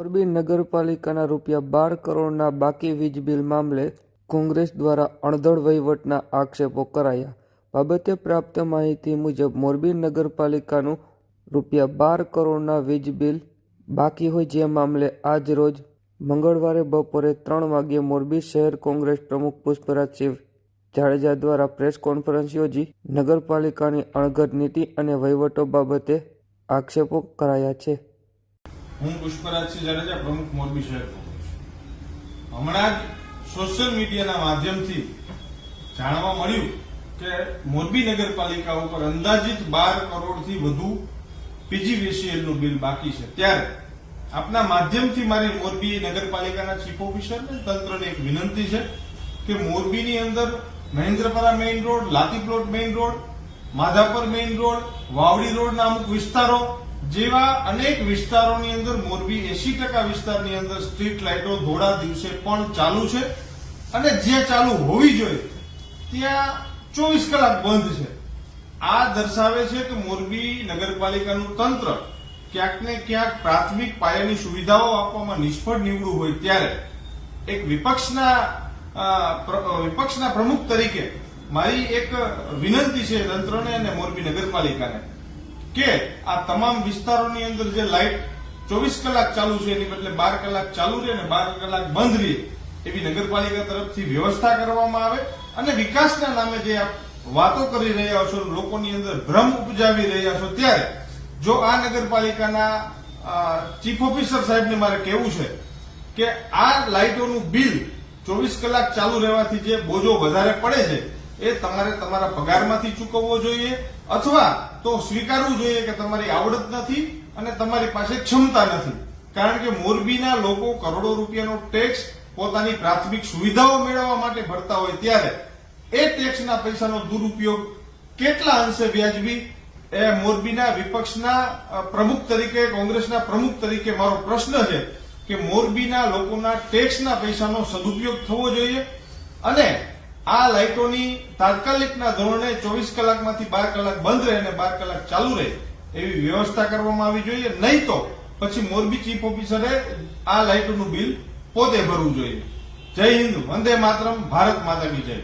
મોરબી નગરપાલિકાના રૂપિયા બાર કરોડના બાકી વીજ બિલ મામલે કોંગ્રેસ દ્વારા અણધડ વહીવટના આક્ષેપો કરાયા. બાબતે પ્રાપ્ત માહિતી મુજબ, મોરબી નગરપાલિકાનું રૂપિયા બાર કરોડના વીજ બિલ બાકી હોય જે મામલે આજ રોજ મંગળવારે બપોરે ત્રણ વાગ્યે મોરબી શહેર કોંગ્રેસ પ્રમુખ પુષ્પરાજ પુષ્પરાજસિંહ જાડેજા દ્વારા પ્રેસ કોન્ફરન્સ યોજી નગરપાલિકાની અણઘડ નીતિ અને વહીવટો બાબતે આક્ષેપો કરાયા છે. હું પુષ્પરાજસિંહ જાડેજા પ્રમુખ મોરબી શહેર હમણાં જ સોશિયલ મીડિયાના માધ્યમથી જાણવા મળ્યું કે મોરબી નગરપાલિકા ઉપર અંદાજિત બાર કરોડથી વધુ પીજીવીસીએલનું બિલ બાકી છે. ત્યારે આપના માધ્યમથી મારી મોરબી નગરપાલિકાના ચીફ ઓફિસરને તંત્રને એક વિનંતી છે કે મોરબીની અંદર Mahendrapara main road Latiplot main road, Madhapar main road, Vavdi રોડના અમુક વિસ્તારો જેવા અનેક વિસ્તારોની અંદર મોરબી એસી ટકા વિસ્તારની અંદર સ્ટ્રીટ લાઇટો ધોળા દિવસે પણ ચાલુ છે અને જ્યાં ચાલુ હોવી જોઈએ ત્યાં ચોવીસ કલાક બંધ છે. આ દર્શાવે છે કે મોરબી નગરપાલિકાનું તંત્ર ક્યાંક ને ક્યાંક પ્રાથમિક પાયાની સુવિધાઓ આપવામાં નિષ્ફળ નીવડું હોય ત્યારે એક વિપક્ષના વિપક્ષના પ્રમુખ તરીકે મારી એક વિનંતી છે તંત્રને અને મોરબી નગરપાલિકાને. કે આ તમામ વિસ્તારોની અંદર જે લાઇટ ચોવીસ કલાક ચાલુ છે, એની બદલે બાર કલાક ચાલુ રહે અને બાર કલાક બંધ રહે, એવી નગરપાલિકા તરફથી વ્યવસ્થા કરવામાં આવે અને વિકાસના નામે જે વાતો કરી રહ્યા છો, લોકોની અંદર ભ્રમ ઉપજાવી રહ્યા છો, ત્યારે જો આ નગરપાલિકાના ચીફ ઓફિસર સાહેબને મારે કહેવું છે કે આ લાઇટોનું બિલ ચોવીસ કલાક ચાલુ રહેવાથી જે બોજો વધારે પડે છે એ તમારે તમારા પગારમાંથી ચૂકવવો જોઈએ અથવા તો સ્વીકારવું જોઈએ કે તમારી આવડત નથી અને તમારી પાસે ક્ષમતા નથી. કારણ કે મોરબીના લોકો કરોડો રૂપિયાનો ટેક્સ પોતાની પ્રાથમિક સુવિધાઓ મેળવવા માટે ભરતા હોય ત્યારે એ ટેક્સના પૈસાનો દુરુપયોગ કેટલા અંશે વ્યાજબી? એ મોરબીના વિપક્ષના પ્રમુખ તરીકે, કોંગ્રેસના પ્રમુખ તરીકે મારો પ્રશ્ન છે કે મોરબીના લોકોના ટેક્સના પૈસાનો સદુપયોગ થવો જોઈએ અને આ લાઇટોની તાત્કાલિકના ધોરણે ચોવીસ કલાકમાંથી બાર કલાક બંધ રહે અને બાર કલાક ચાલુ રહે એવી વ્યવસ્થા કરવામાં આવી જોઈએ. નહીં તો પછી મોરબી ચીફ ઓફિસરે આ લાઇટોનું બિલ પોતે ભરવું જોઈએ. જય હિન્દ, વંદે માતરમ, ભારત માતા કી જય.